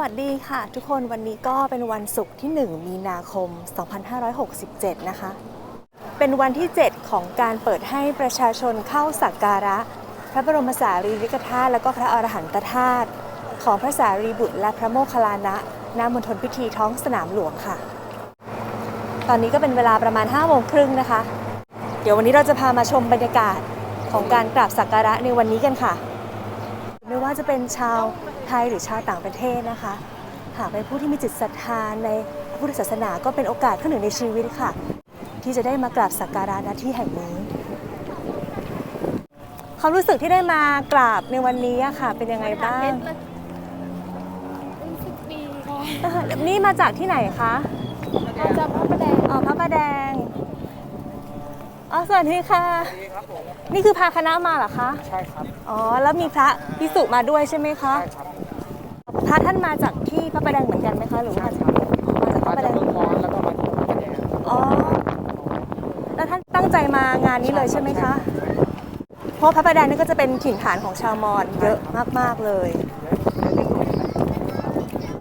วัสดีค่ะ ทุกคนวันนี้ก็เป็นวันศุกร์ที่ 1 มีนาคม 2567 นะคะ เป็นวันที่ 7 ของการเปิดให้ประชาชนเข้าสักการะ พระบรมสารีริกธาตุและก็พระอรหันตธาตุของพระสารีบุตรและพระโมคคัลลานะณมณฑลพิธีท้องสนามหลวงค่ะ ตอนนี้ก็เป็นเวลาประมาณ5โมงครึ่งนะคะ เดี๋ยววันนี้เราจะพามาชมบรรยากาศของการกราบสักการะในวันนี้กันค่ะ ไม่ว่าจะเป็นชาวไทยหรือชาวต่างประเทศนะคะ หากเป็นผู้ที่มีจิตศรัทธาในพระพุทธศาสนาก็เป็นโอกาสขั้นหนึ่งในชีวิตค่ะ ที่จะได้มากราบสักการะณที่แห่งนี้ความรู้สึกที่ได้มากราบในวันนี้อะค่ะ เป็นยังไงบ้างรู้สึกดีค่ะเออนี่มาจากที่ไหนคะมาจากพระประแดง อ๋อพระประแดง อ๋อสวัสดีค่ะนี่คือพาคณะมาเหรอคะ ใช่ครับอ๋อ แล้วมีพระพิสุมาด้วยใช่ไหมคะ ใช่ครับพระท่านมาจากที่พระประแดงเหมือนกันไหมคะหรือว่ามาจากมาจากพมาระประแดจากงเมืองมอนแล้วก็มาที่พระประแดงอ๋อ แล้วท่านตั้งใจมางานนี้เลยใช่ไหมคะ เพราะพระประแดงนี่ก็จะเป็นถิ่นฐานของชาวมอญเยอะมากๆเลย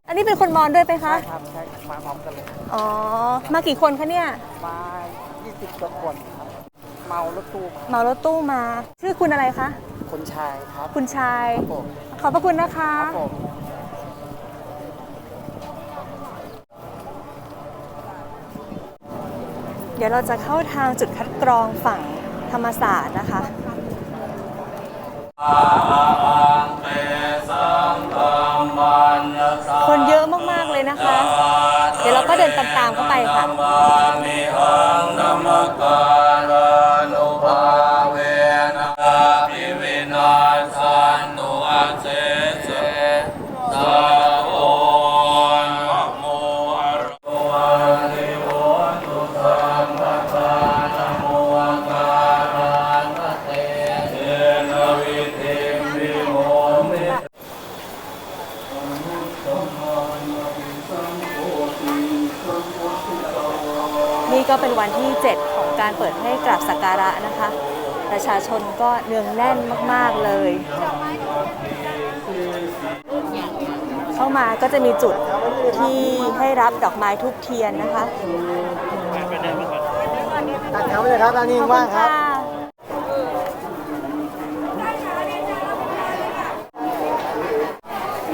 อันนี้เป็นคนมอญด้วยไหมคะ ใช่ครับใช่มาพร้อมกันเลย อ๋อ มากี่คนคะเนี่ย มา 20กว่าคนครับ เมารถตู้มาเหมารถตู้มา ชื่อคุณอะไรคะ คนชายครับคุณชาย ครับผมขอบพระคุณนะคะ ครับผมเดี๋ยวเราจะเข้าทางจุดคัดกรองฝั่งธรรมศาสตร์นะคะคน ก็เป็นวันที่ 7 ของการเปิดให้กราบสักการะนะคะ ประชาชนก็เนืองแน่นมาก ๆ เลย เข้ามาก็จะมีจุดที่ให้รับดอกไม้ทุกเทียนนะคะตัดแถวไปเลยครับร้านนี้ว่างครับ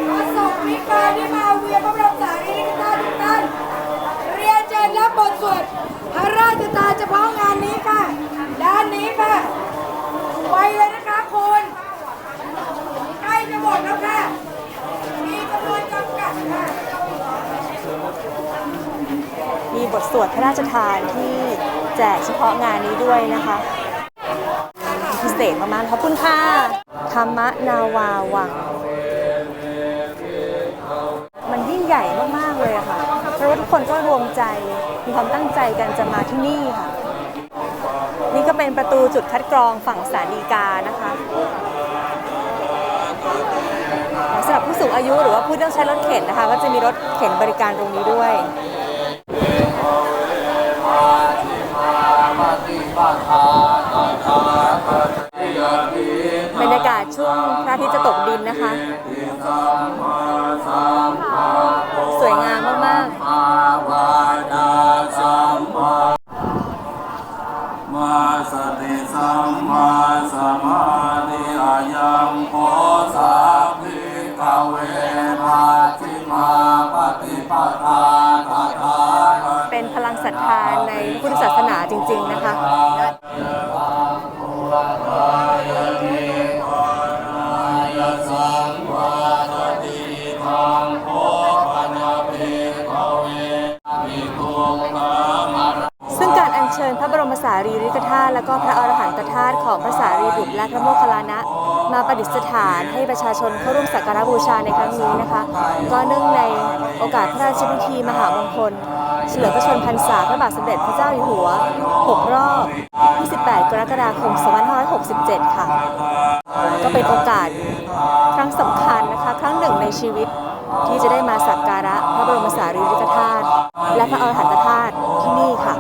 พระสงฆ์นิกายที่มาเวียนพระบรมสารีริกธาตุทุกท่าน เรียนเชิญรับบทสวดพระราชทานเฉพาะงานนี้ค่ะ ด้านนี้ค่ะ ไวเลยนะคะคุณใกล้จะหมดแล้วค่ะ มีจำนวนจำกัดค่ะ มีบทสวด พระราชทานที่แจกเฉพาะงานนี้ด้วยนะคะพิเศษมากๆขอบคุณค่ะ ธรรมนาวาวัง มันยิ่งใหญ่มากๆเลยค่ะ เพราะว่าทุกคนก็รวมใจ มีความตั้งใจกันจะมาที่นี่ค่ะ นี่ก็เป็นประตูจุดคัดกรองฝั่งสาลีกานะคะสำหรับผู้สูงอายุหรือว่าผู้ที่ต้องใช้รถเข็นนะคะ ก็จะมีรถเข็นบริการตรงนี้ด้วย บรรยากาศช่วงพระอาทิตย์จะตกดินนะคะ สวยงามมากมาสติสัมมาสมาาในพุทธศาสนาจริง ๆ นะคะสังวาสติทางโพปนาเปกเวมิทุงธรรมซึ่งการอัญเชิญพระบรมสารีริกธาตุและก็พระอรหันตธาตุของพระสารีบุตรและพระโมคคัลลานะ มาประดิษฐานให้ประชาชนเข้าร่วมสักการะบูชาในครั้งนี้นะคะ ก็เนื่องในโอกาสพระราชพิธีมหามงคล เฉลิมพระชนพรรษาพระบาทสมเด็จพระเจ้าอยู่หัว 6 รอบ 28 กรกฎาคม 2567 ค่ะ ก็เป็นโอกาสครั้งสำคัญนะคะ ครั้งหนึ่งในชีวิตที่จะได้มาสักการะพระบรมสารีริกธาตุและพระอรหันตธาตุที่นี่ค่ะ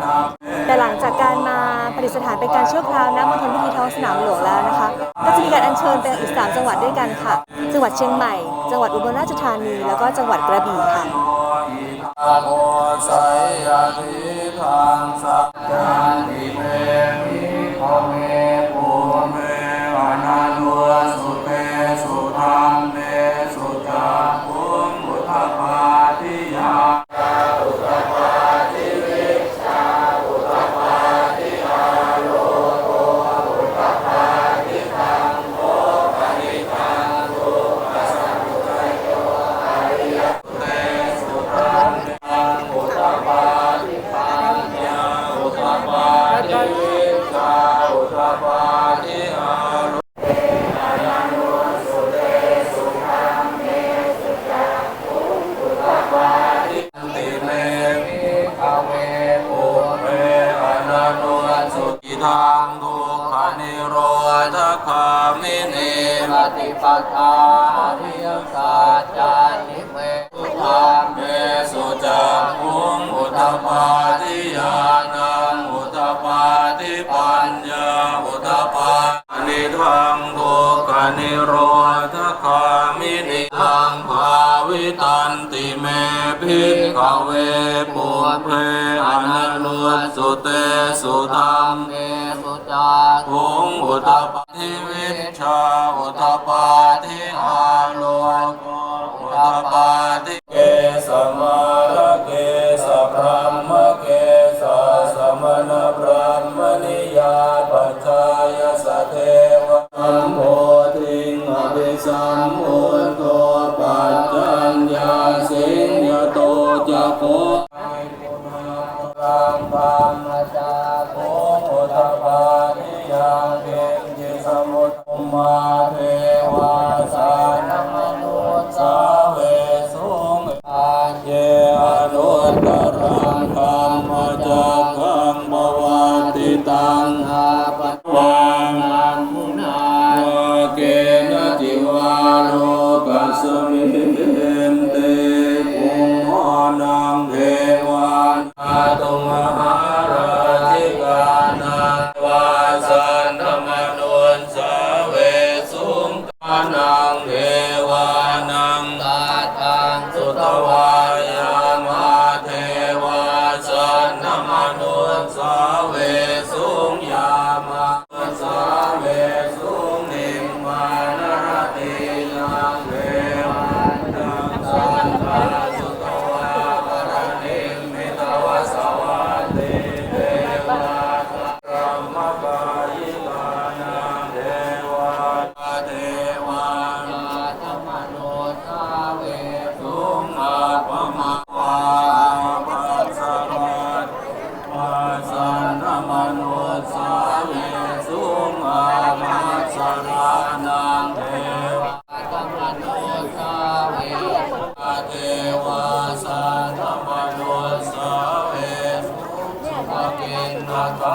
แต่หลังจากการมาปฏิสถานเป็นการชั่วคราวณมณฑลพิธีท้องสนามหลวงแล้วนะคะ ก็จะมีการอัญเชิญไปอีก 3 จังหวัดด้วยกันค่ะ จังหวัดเชียงใหม่ จังหวัดอุบลราชธานี แล้วก็จังหวัดกระบี่ค่ะ โมสัยอธิทานสักกานติเมมิโมิปัญญาอุตปานิทังโกกนิโรธคามินิทังภาวิตันติเมภิกขเวปุเพอนัลุสุเตสุตัรมเมสุจาคุงอุตปาทิวิชาอุตปาทิอาโลโกอุตปาทิ Father. Assalamu alaikum. 다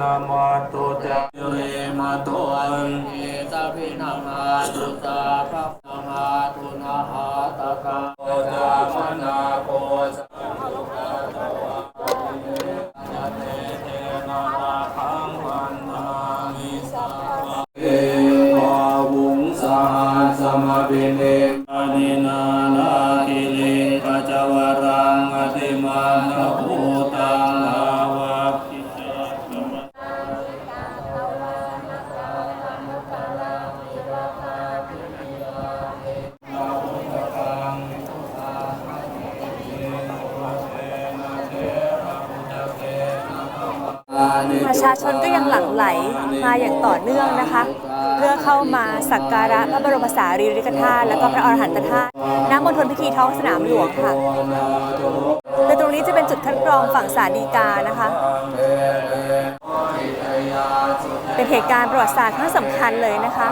นามาตุจัยเรมาตุอันเอตาพินังนาตุตาภะนามาตุนาหาตะกาโตจามนา ประชาชนก็ยังหลั่งไหลมาอย่างต่อเนื่องนะคะ เพื่อเข้ามาสักการะพระบรมสารีริกธาตุและก็พระอรหันตธาตุณมณฑลพิธีท้องสนามหลวงค่ะโดยตรงนี้จะเป็นจุดคัดกรองฝั่งสาดีกานะคะ เป็นเหตุการณ์ประวัติศาสตร์ครั้งสำคัญเลยนะคะ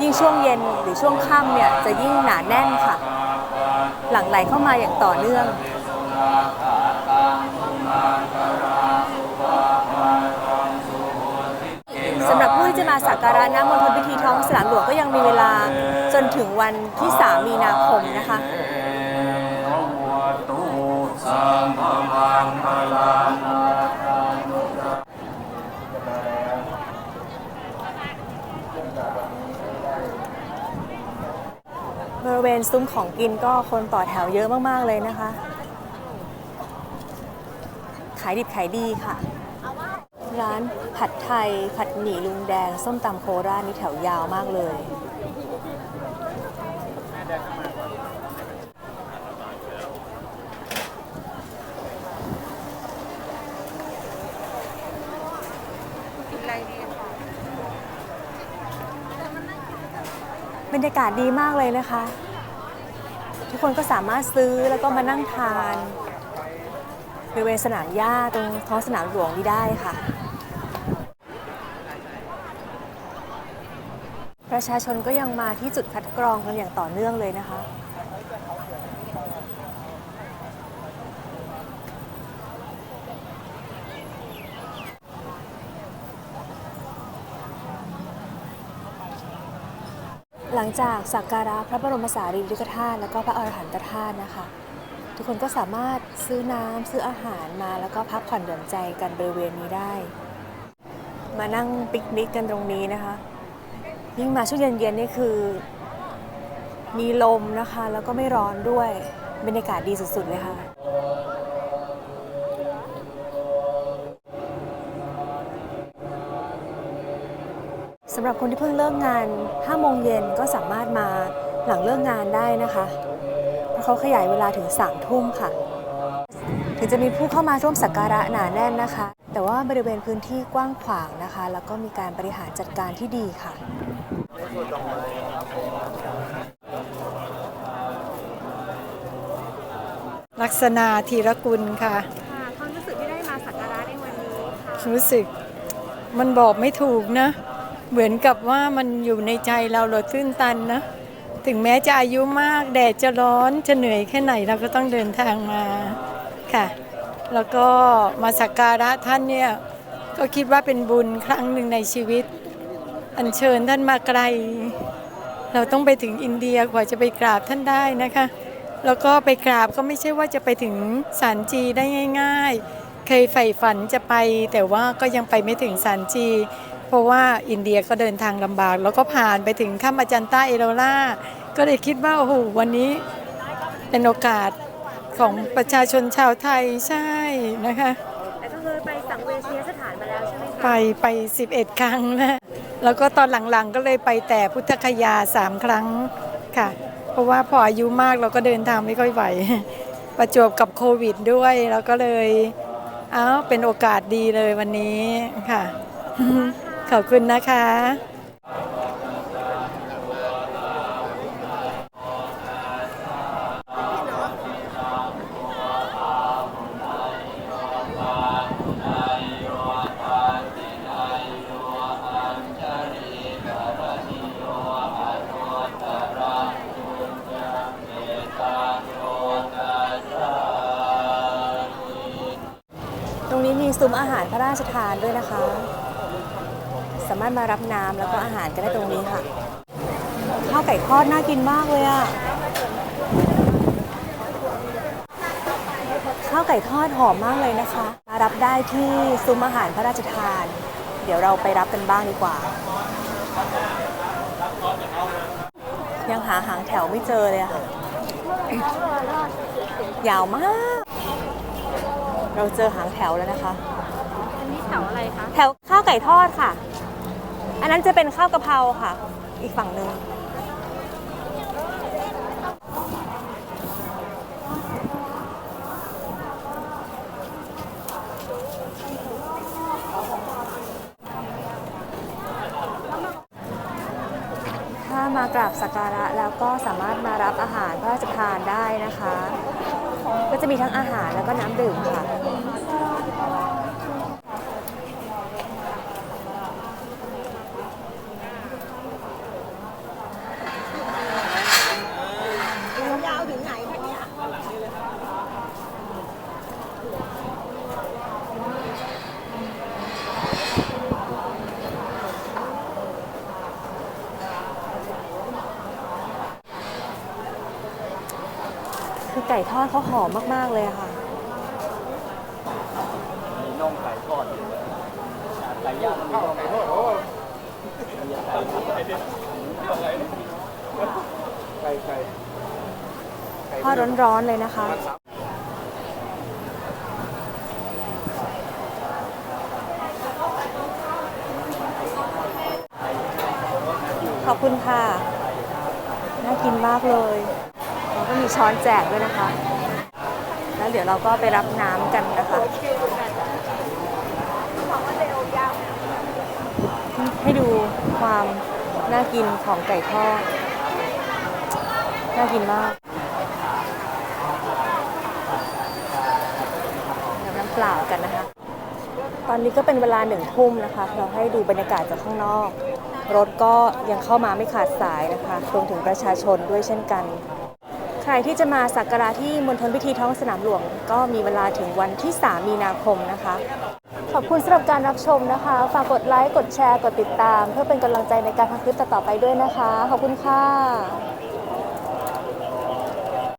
ยิ่งช่วงเย็นหรือช่วงค่ำเนี่ยจะยิ่งหนาแน่นค่ะ หลั่งไหลเข้ามาอย่างต่อเนื่องสำหรับผู้ที่จะมาสักการะณมณฑลพิธีท้องสนามหลวงก็ยังมีเวลาจนถึงวันที่ 3 มีนาคมนะคะสัมภมังพลัง บริเวณซุ้มของกินก็คนต่อแถวเยอะมากๆเลยนะคะ ขายดิบขายดีค่ะ ร้านผัดไทย ผัดหมี่ลุงแดง ส้มตำโคราชนี่แถวยาวมากเลย รรยากาศดีมากเลยนะคะ ทุกคนก็สามารถซื้อแล้วก็มานั่งทานบริเวณสนามหญ้าตรงท้องสนามหลวงนี้ได้ค่ะ ประชาชนก็ยังมาที่จุดคัดกรองกันอย่างต่อเนื่องเลยนะคะ งจากสักการะพระบรมสารีริกธาตุแล้วก็พระอรหันตธาตุนะคะ ทุกคนก็สามารถซื้อน้ำซื้ออาหารมาแล้วก็พักผ่อนหย่อนใจกันบริเวณนี้ได้ มานั่งปิกนิกกันตรงนี้นะคะยิ่งมาช่วงเย็นๆนี่คือ มีลมนะคะ แล้วก็ไม่ร้อนด้วยบรรยากาศดีสุดๆเลยค่ะำหรับคนที่เพิ่งเลิกงาน5โมงเย็นก็สามารถมาหลังเลิกงานได้นะคะเพราะเขาขยายเวลาถึง3ทุ่มค่ะ ถึงจะมีผู้เข้ามาร่วมสักการะหนาแน่นนะคะ แต่ว่าบริเวณพื้นที่กว้างขวางนะคะ แล้วก็มีการบริหารจัดการที่ดีค่ะลักษณะธีรกุลค่ะค่ะความรู้สึกที่ได้มาสักการะในวันนี้ค่ะ รู้สึกมันบอกไม่ถูกนะ เหมือนกับว่ามันอยู่ในใจเราเราตื้นตันนะ ถึงแม้จะอายุมากแดดจะร้อนจะเหนื่อยแค่ไหนเราก็ต้องเดินทางมาค่ะ แล้วก็มาสักการะท่านเนี่ยก็คิดว่าเป็นบุญครั้งหนึ่งในชีวิต อัญเชิญท่านมาไกล เราต้องไปถึงอินเดียกว่าจะไปกราบท่านได้นะคะ แล้วก็ไปกราบก็ไม่ใช่ว่าจะไปถึงสารจีได้ง่าย ๆ เคยใฝ่ฝันจะไปแต่ว่าก็ยังไปไม่ถึงสารจี เพราะว่าอินเดียก็เดินทางลำบาก แล้วก็ผ่านไปถึงข้ามอาจันต้าเอโรล่าก็เลยคิดว่าโอ้โหวันนี้เป็นโอกาสของประชาชนชาวไทยใช่นะคะแต่ก็เคยไปสังเวชยสถานมาแล้วใช่ไหมคะไปไป 11 ครั้งแล้วแล้วก็ตอนหลังๆก็เลยไปแต่พุทธคยาสามครั้งค่ะ เพราะว่าพออายุมากเราก็เดินทางไม่ค่อยไหว ประจวบกับโควิดด้วยแล้วก็เลย เอ้าเป็นโอกาสดีเลยวันนี้ค่ะ ขอบคุณนะคะตรงนี้มีซุ้มอาหารพระราชทานด้วยนะคะ สามารถมารับน้ำแล้วก็อาหารกันได้ตรงนี้ค่ะข้าวไก่ทอดน่ากินมากเลยอะข้าวไก่ทอดหอมมากเลยนะคะ มารับได้ที่ซุ้มอาหารพระราชทาน เดี๋ยวเราไปรับกันบ้างดีกว่า ยังหาหางแถวไม่เจอเลยอะค่ะ ยาวมาก เราเจอหางแถวแล้วนะคะ อันนี้แถวอะไรคะ แถวข้าวไก่ทอดค่ะ อันนั้นจะเป็นข้าวกะเพราค่ะ อีกฝั่งหนึ่งถ้ามากราบสักการะแล้วก็สามารถมารับอาหารพระราชทานได้นะคะ ก็จะมีทั้งอาหารแล้วก็น้ำดื่มค่ะ ไก่ทอดเขาหอมมาก ๆ เลยค่ะ มีน่องไก่ทอดไก่ย่างข้าวไก่ทอดโอ้ไก่ไก่ทอดร้อนๆเลยนะคะ ขอบคุณค่ะ น่ากินมากเลย ก็มีช้อนแจกด้วยนะคะ แล้วเดี๋ยวเราก็ไปรับน้ำกันนะคะ ให้ดูความน่ากินของไก่ทอด น่ากินมากน้ำน้ำเปล่ากันนะคะ ตอนนี้ก็เป็นเวลาหนึ่งทุ่มนะคะ เราให้ดูบรรยากาศจากข้างนอกรถก็ยังเข้ามาไม่ขาดสายนะคะ รวมถึงประชาชนด้วยเช่นกัน ใครที่จะมาสักการะที่มณฑลพิธีท้องสนามหลวง ก็มีเวลาถึงวันที่ 3 มีนาคมนะคะ ขอบคุณสำหรับการรับชมนะคะ ฝากกดไลค์ กดแชร์ กดติดตาม เพื่อเป็นกำลังใจในการทำคลิปต่อๆไปด้วยนะคะ ขอบคุณค่ะ